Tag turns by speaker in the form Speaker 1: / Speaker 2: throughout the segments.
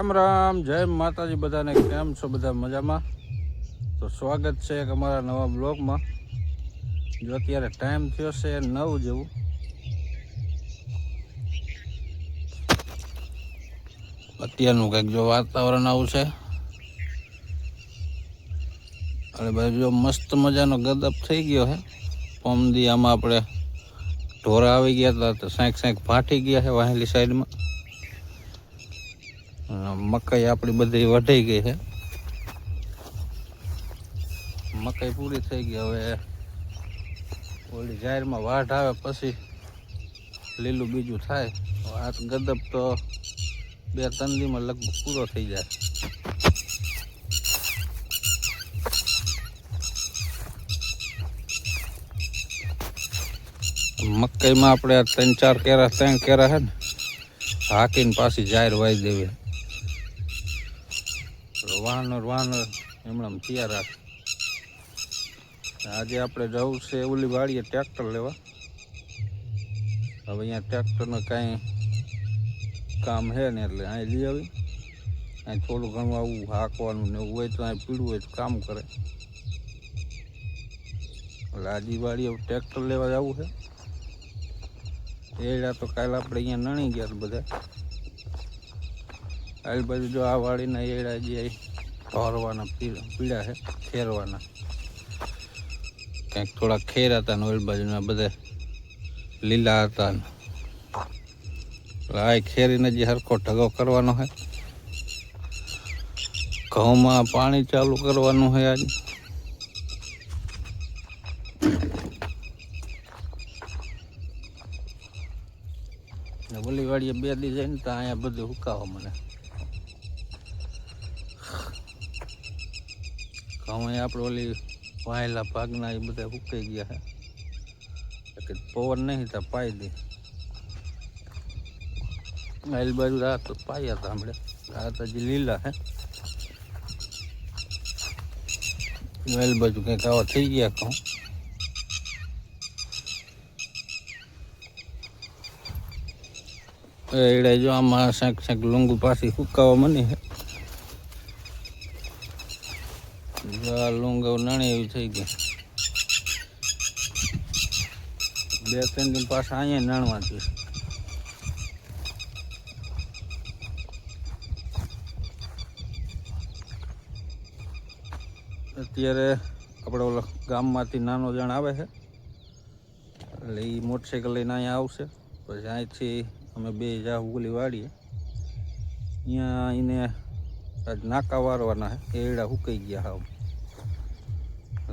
Speaker 1: રામ રામ, જય માતાજી, બધાને કેમ છો? બધા મજામાં? તો સ્વાગત છે એક અમારા નવા બ્લોગમાં. જો અત્યારે ટાઈમ થયો છે નવ જેવું. અત્યારનું કંઈક જો વાતાવરણ આવું છે. અને બાજુ જો મસ્ત મજાનો ગદપ થઈ ગયો છે પમદી આમાં આપણે ઢોરા આવી ગયા હતા, તો સાંક સાંક ફાટી ગયા છે વાહેલી સાઈડમાં. મકાઈ આપણી બધી વઢાઈ ગઈ છે. મકાઈ પૂરી થઈ ગઈ. હવે ઓલી જાહેરમાં વાઢ આવે પછી લીલું બીજું થાય. આ ગદબ તો બે ત્રણ દીમાં લગભગ પૂરો થઈ જાય. મકાઈમાં આપણે ત્રણ ચાર કેરા, ત્રણ કેરા છે ને, હાકીને પાછી જાહેર વાઈ દેવી. વાહનર વાનર. એમણે તૈયાર રાખ? આજે આપણે જવું છે ઓલી વાડીએ ટ્રેક્ટર લેવા. હવે અહીંયા ટ્રેક્ટરનું કાંઈ કામ છે ને એટલે અહીં લઈ આવી. અહીં થોડું ઘણું આવું હાંકવાનું ને એવું હોય તો અહીં પીડું હોય તો કામ કરે. એટલે આજે વાડીએ ટ્રેક્ટર લેવા જવું છે. એડા તો કાલે આપણે અહીંયા નણી ગયા બધા. આ બાજુ જો આ વાળીના એડા જે ઢોરવાના પીડા છે, ખેરવાના. કંઈક થોડા ખેર હતા ને ઓલ બાજુના બધા લીલા હતા આ ખેરીને જે હરખો ઢગો કરવાનો છે. ઘઉંમાં પાણી ચાલુ કરવાનું છે આજ. ઓલી બે દી જઈને તો અહીંયા બધું હુકાવો મને ઘઉં અહીંયા આપણે ઓલી વાયેલા ભાગના એ બધા હુકાઈ ગયા છે કે પવન નહીં તો પાઈ દે. આઈલ બાજુ આ તો પાયા હતા હમણાં. આ તો હજી લીલા હે. આઈલ બાજુ કંઈક આવા થઈ ગયા ઘઉં એડે જો આમાં શાક શાક લુંગુ પાછી હુકાવા મને છે જો આ નાણે એવી થઈ ગઈ બે, ત્રણ દિન પાછા અહીંયા નાણવા જોઈએ અત્યારે આપણે ઓલો ગામમાંથી નાનો જણ આવે છે. એટલે એ મોટરસાઇકલ લઈને અહીંયા આવશે. પછી અહીંથી અમે બે જા ઉગલી વાળીએ અહીંયા એને નાકા વારવાના છે. એડા સુકાઈ ગયા એટલે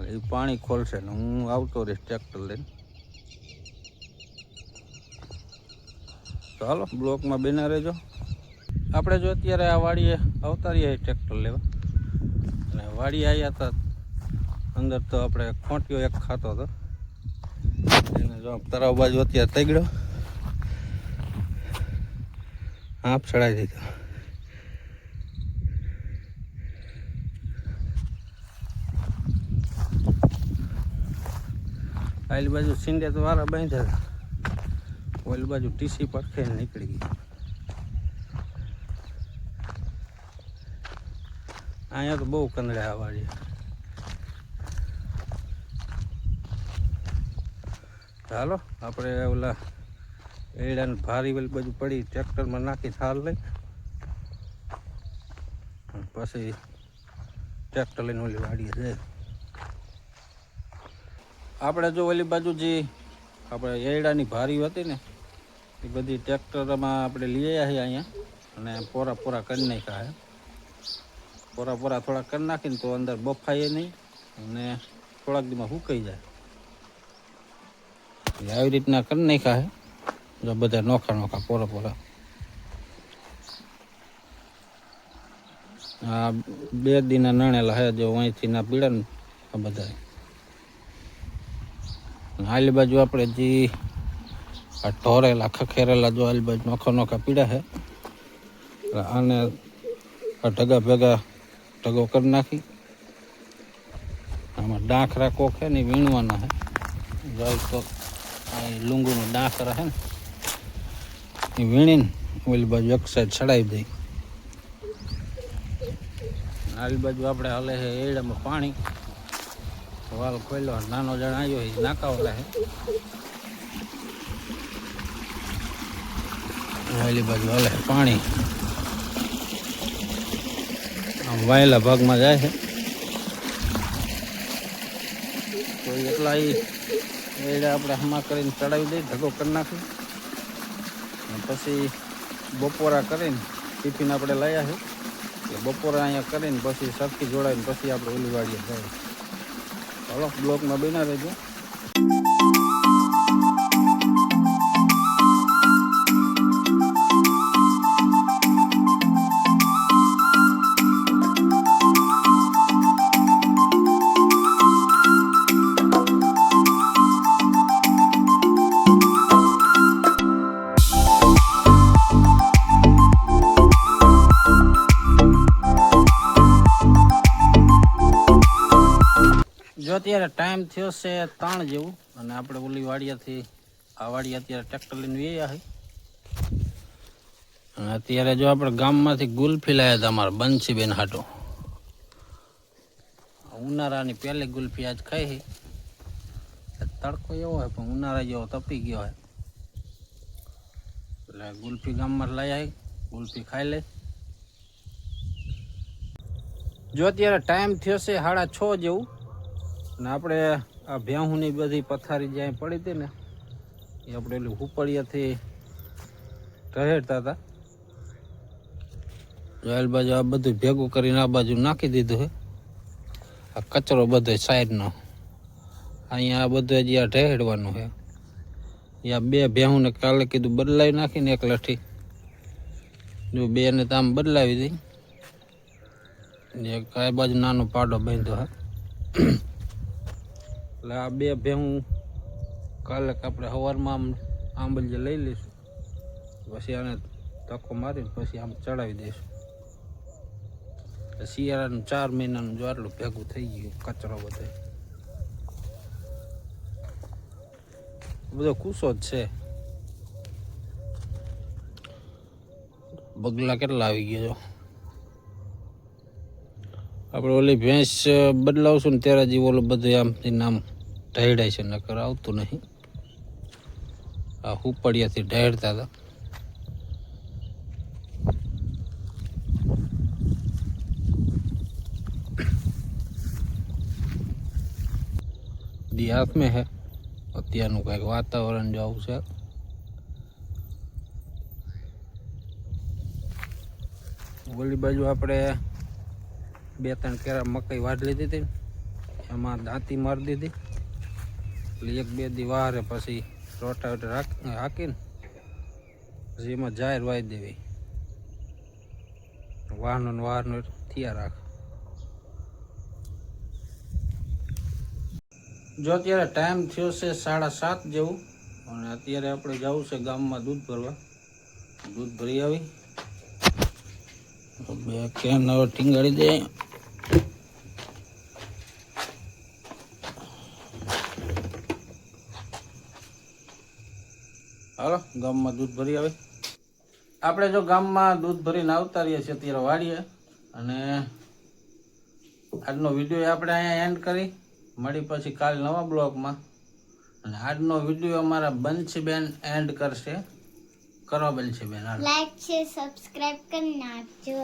Speaker 1: એ પાણી ખોલશે ને હું આવતો રહીશ ટ્રેક્ટર લઈને. ચાલો બ્લોકમાં બેના રહેજો. આપણે જો અત્યારે આ વાડીએ આવતા રહીએ ટ્રેક્ટર લેવા. અને વાડી આવ્યા હતા, અંદર તો આપણે ખોંટીઓ એક ખાતો હતો. એને જો તરાવ બાજુ અત્યારે તગડ્યો. આપ ચડાવી દીધો. આલી બાજુ સિંડે તો વારા બાંધ્યા હતા. ઓલી બાજુ ટીસી પર ખેલ નીકળી ગઈ. અહીંયા તો બહુ કંદડા વાળી ચાલો આપણે ઓલા એડાને ભારી વેલ બાજુ પડી, ટ્રેક્ટરમાં નાખી થાલ લઈ. પછી ટ્રેક્ટર લઈને ઓલી વાડીએ જાય આપણે જો ઓલી બાજુ જે આપણે એડાની ભારી હતી ને, એ બધી ટ્રેક્ટરમાં આપણે લઈ આવ્યા છીએ અહીંયા, અને પોરા પોરા કરી નાખ્યા છે. પોરા પોરા થોડા કરી નાખીને તો અંદર બફાઈએ નહીં, અને થોડાક દીમાં સુકાઈ જાય. આવી રીતના કરી નાખ્યા છે. જો બધા નોખા નોખા પોરા પોરા. આ બે દીના નણેલા હે જો અહીંથી ના પીડા ને આ બધા આલી બાજુ આપણે જે આ ઢોરેલા, ખખેરેલા જો આલી બાજુ નોખો નોખા પીડા છે આને આ ઢગા ભેગા ઢગો કરી નાખી. આમાં ડાંખરા કોક છે ને વીણવાના છે. જાય તો લુંગુનો ડાંખરા છે ને, એ વીણીને ઓલી બાજુ એક સાઈડ ચડાવી દઈ આલી બાજુ આપણે હાલે છે એડામાં પાણી. વાલ ખોલ્યો નાનો જણ આવ્યો એ નાકાવલા છે આલી બાજુ હાલે છે પાણી આમ વાયેલા ભાગમાં જાય છે તો એટલા એ એડા આપણે હમા કરીને ચડાવી દઈએ ઢગો કરી નાખી અને પછી બપોરા કરીને ટિફિન આપણે લાવ્યા છે એટલે બપોરે અહીંયા કરીને પછી સરખી જોડાઈને પછી આપણે ઓલી વાડીએ જાય ચાલો બ્લોકમાં બના રહેજો. ટાઈમ થયો છે ત્રણ જેવું અને આપણે ઓલી વાડિયાથી આ વાડી અત્યારે ટ્રેક્ટર લઈને વ્યા છે. અને અત્યારે જો આપણે ગામમાંથી ગુલ્ફી લાવ્યા હતા અમારા બંસીબેન હાટો. ઉનાળાની પહેલી ગુલ્ફી આજ ખાઈ તડકો એવો હોય પણ ઉનાળા જેવો તપી ગયો હોય એટલે ગુલ્ફી ગામમાં લાયા છે, ગુલ્ફી ખાઈ લે. જો અત્યારે ટાઈમ થયો છે સાડા છ જેવું અને આપણે આ ભેહુંની બધી પથારી જ્યાં પડી હતી ને, એ આપણે ઓલી ઉપડિયાથી રહેડતા હતા. જોયેલ બાજુ આ બધું ભેગું કરીને આ બાજુ નાખી દીધું છે. આ કચરો બધો સાઈડનો. અહીંયા આ બધું હજી આ ઢહેડવાનું છે. આ બે ભેહુંને કાલે કીધું બદલાવી નાખીને એક લઠ્ઠી. જો બેને તો આમ બદલાવી દઈ ને એક આ બાજુ નાનો પાડો બાંધ્યો હે એટલે આ બે ભેહું કાલે આપણે સવારમાં આમ આંબલીએ લઈ લઈશું. પછી આને ધક્કો મારીને પછી આમ ચડાવી દઈશું. શિયાળાનું ચાર મહિનાનું જો આટલું ભેગું થઈ ગયું, કચરો બધો. બધો કુસો જ છે. બગલા કેટલા આવી ગયા આપણે ઓલી ભેંસ બદલાવશું ને ત્યારે જ ઓલું બધું આમથી નામ ઢહેડાય છે, નકર આવતું નહીં. આ હુપડિયાથી ઢેડતા હતા. દેહાત મેં હે. અત્યારનું કંઈક વાતાવરણ જો આવું છે. ઓલી બાજુ આપણે બે ત્રણ કેરા મકાઈ વાઢ લીધી હતી એમાં દાંતી મારી દીધી. એક બે દી પછી રોટાવેટર હાકીને પછી એમાં જાહેર વાઈ દેવી. વાહનો વાહનો થયા રાખ. જો અત્યારે ટાઈમ થયો છે સાડા સાત જેવું, અને અત્યારે આપણે જવું છે ગામમાં દૂધ ભરવા. દૂધ ભરી આવી. બે કેન હવે ટીંગાડી દે હાલો ગામમાં દૂધ ભરી આવે. આપણે જો ગામમાં દૂધ ભરીને આવતા રહીએ છીએ અત્યારે વાળીએ. અને આજનો વીડિયો આપણે અહીંયા એન્ડ કરી. મળી પછી કાલ નવા બ્લોગમાં. અને આજનો વીડિયો અમારા બંસીબેન એન્ડ કરશે. કરો બંસીબેન
Speaker 2: લાઈક છે સબસ્ક્રાઈબ કરી નાખજો.